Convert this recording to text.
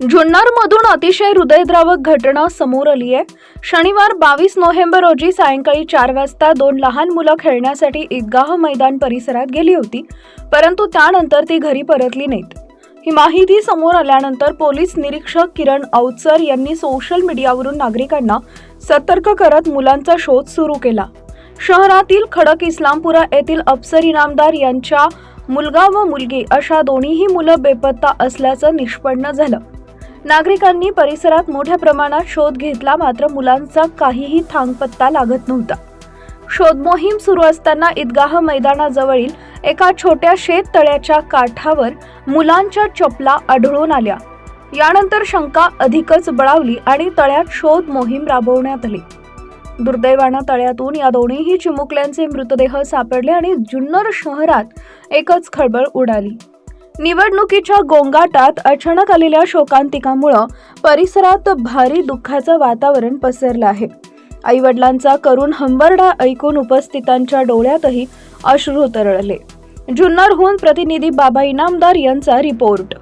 जुन्नरमधून अतिशय हृदयद्रावक घटना समोर आली आहे. शनिवार बावीस नोव्हेंबर रोजी सायंकाळी चार वाजता दोन लहान मुलं खेळण्यासाठी ईदगाह मैदान परिसरात गेली होती परंतु त्यानंतर ती घरी परतली नाहीत. ही माहिती समोर आल्यानंतर पोलीस निरीक्षक किरण अवचर यांनी सोशल मीडियावरून नागरिकांना सतर्क करत मुलांचा शोध सुरू केला. शहरातील खडक इस्लामपुरा येथील अफसर इनामदार यांच्या मुलगा व मुलगी अशा दोन्हीही मुलं बेपत्ता असल्याचं निष्पन्न झालं. नागरिकांनी परिसरात मोठ्या प्रमाणात शोध घेतला मात्र मुलांचा काहीही थांगपत्ता लागत नव्हता. शोध मोहीम सुरू असताना ईदगाह मैदानाजवळील एका छोट्या शेततळ्याच्या काठावर मुलांच्या चपला आढळून आल्या. यानंतर शंका अधिकच बळावली आणि तळ्यात शोध मोहीम राबवण्यात आली. दुर्दैवानं तळ्यातून या दोन्हीही चिमुकल्यांचे मृतदेह सापडले आणि जुन्नर शहरात एकच खळबळ उडाली. निवडणुकीच्या गोंगाटात अचानक आलेल्या शोकांतिकामुळं परिसरात भारी दुःखाचं वातावरण पसरलं आहे. आईवडिलांचा करून हंबरडा ऐकून उपस्थितांच्या डोळ्यातही अश्रू तरळले. जुन्नरहून प्रतिनिधी बाबा इनामदार यांचा रिपोर्ट.